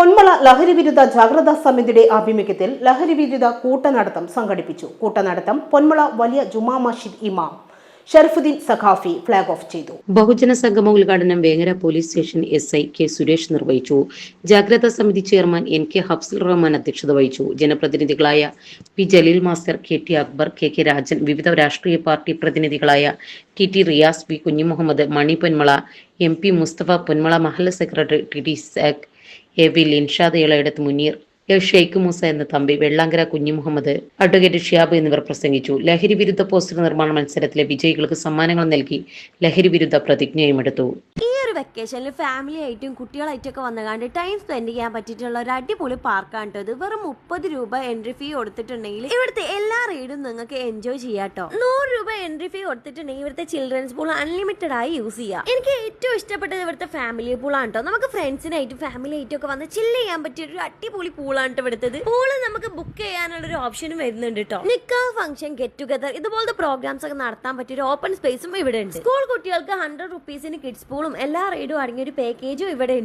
പൊന്മള ലഹരി വിരുദ്ധ ജാഗ്രതാ സമിതിയുടെ ആഭിമുഖ്യത്തിൽ ലഹരി വിരുദ്ധ കൂട്ടനടത്തം സംഘടിപ്പിച്ചു. കൂട്ടനടത്തം പൊന്മള വലിയ ജുമാ മസ്ജിദ് ഇമാം ഷെർഫുദ്ദീൻ സഖാഫി ഫ്ളാഗ് ഓഫ് ചെയ്തു. ബഹുജന സംഗമ ഉദ്ഘാടനം Vengara police station S I K Suresh നിർവഹിച്ചു. ജാഗ്രതാ സമിതി chairman N K Hafsul Rahman അധ്യക്ഷത വഹിച്ചു. ജനപ്രതിനിധികളായ P Jaleel master K T Akbar K K Rajan വിവിധ രാഷ്ട്രീയ party പ്രതിനിധികളായ T T Riyas P Kunjumuhammad Mani Ponmala M P Musthafa Ponmala മഹല്ല secretary T T Sakh A V Linshad Elayadath Muneer A Sheikh Moosa എന്ന തമ്പി വെള്ളാങ്കര കുഞ്ഞു Muhammad advocate Shiyab എന്നിവർ പ്രസംഗിച്ചു. ലഹരി വിരുദ്ധ poster നിർമ്മാണ മത്സരത്തിലെ വിജയികൾക്ക് സമ്മാനങ്ങൾ നൽകി ലഹരി വിരുദ്ധ പ്രതിജ്ഞയും എടുത്തു. ഈ ഒരു വെക്കേഷനിൽ ഫാമിലി ആയിട്ടും കുട്ടികളായിട്ടും ഒക്കെ വന്നുകാണ്ട് ടൈം സ്പെൻഡ് ചെയ്യാൻ പറ്റിയിട്ടുള്ള ഒരു അടിപൊളി പാർക്കാണ് ഇത്. വെറും മുപ്പത് രൂപ എൻട്രി ഫീ കൊടുത്തിട്ടുണ്ടെങ്കിൽ ഇവിടുത്തെ എല്ലാ റൈഡും നിങ്ങൾക്ക് എൻജോയ് ചെയ്യാട്ടോ നൂറ് രൂപ എൻട്രി ഫീ കൊടുത്തിട്ടുണ്ടെങ്കിൽ ഇവിടുത്തെ ചിൽഡ്രൻസ് പൂൾ അൺലിമിറ്റഡ് ആയി യൂസ് ചെയ്യാം. എനിക്ക് ഏറ്റവും ഇഷ്ടപ്പെട്ടത് ഇവിടുത്തെ ഫാമിലി പൂളാണ് കേട്ടോ നമുക്ക് ഫ്രണ്ട്സിനായിട്ടും ഫാമിലി ആയിട്ടും ഒക്കെ വന്ന് ചില്ല് ചെയ്യാൻ പറ്റിയ ഒരു അടിപൊളി പൂളാണ് കേട്ടോ ഇവിടുത്തത്. പൂൾ നമുക്ക് ബുക്ക് ചെയ്യാനുള്ള ഒരു ഓപ്ഷനും വരുന്നുണ്ട് കേട്ടോ നിക്കാ ഫംഗ്ഷൻ ഗെറ്റ് ടുഗദർ ഇതുപോലത്തെ പ്രോഗ്രാംസ് ഒക്കെ നടത്താൻ പറ്റിയ ഒരു ഓപ്പൺ സ്പേസും ഇവിടെ ഉണ്ട് സ്കൂൾ കുട്ടികൾക്ക് ഹൺഡ്രഡ് റുപ്പീസിന് കിഡ്സ് പൂളും എല്ലാ റൈഡും അടങ്ങിയ ഒരു പാക്കേജും ഇവിടെ ഉണ്ട്